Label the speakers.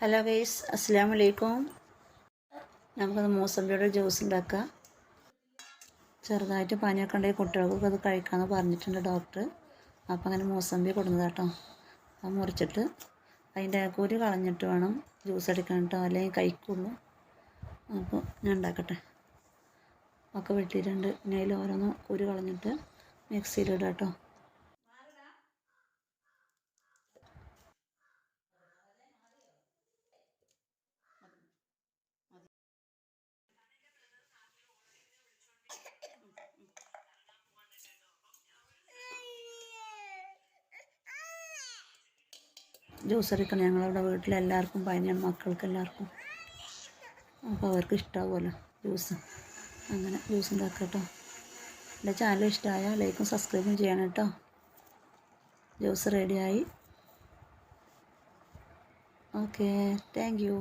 Speaker 1: Hello guys അസ്സാം വലൈക്കും നമുക്കത് മൂസമ്പിയുടെ ജ്യൂസ് ഉണ്ടാക്കാം. ചെറുതായിട്ട് പനിയൊക്കെ ഉണ്ടെങ്കിൽ കുട്ടികൾക്കൊക്കെ അത് കഴിക്കാമെന്ന് പറഞ്ഞിട്ടുണ്ട് ഡോക്ടർ. അപ്പോൾ അങ്ങനെ മൂസമ്പി കൊടുന്നത് കേട്ടോ. അത് മുറിച്ചിട്ട് അതിന്റെ കുരു കളഞ്ഞിട്ട് വേണം ജ്യൂസ് എടുക്കാൻ കേട്ടോ അല്ലെങ്കിൽ കഴിക്കുള്ളൂ. അപ്പോൾ ഞാൻ ഉണ്ടാക്കട്ടെ. ഒക്കെ വെട്ടിയിട്ടുണ്ട്. പിന്നെ അതിൽ ഓരോന്ന് കുരു കളഞ്ഞിട്ട് മിക്സിയിലിടാം കേട്ടോ. ജ്യൂസ് അടിക്കണം ഞങ്ങളവിടെ വീട്ടിലെല്ലാവർക്കും പനിയാണ് മക്കൾക്ക് എല്ലാവർക്കും അപ്പോൾ അവർക്ക് ഇഷ്ടമാവുമല്ലോ ജ്യൂസ്. അങ്ങനെ ജ്യൂസ് ഉണ്ടാക്കുക കേട്ടോ എന്റെ ചാനൽ ഇഷ്ടമായ ലൈക്കും സബ്സ്ക്രൈബും ചെയ്യണം കേട്ടോ. ജ്യൂസ് റെഡിയായി ഓക്കെ താങ്ക് യു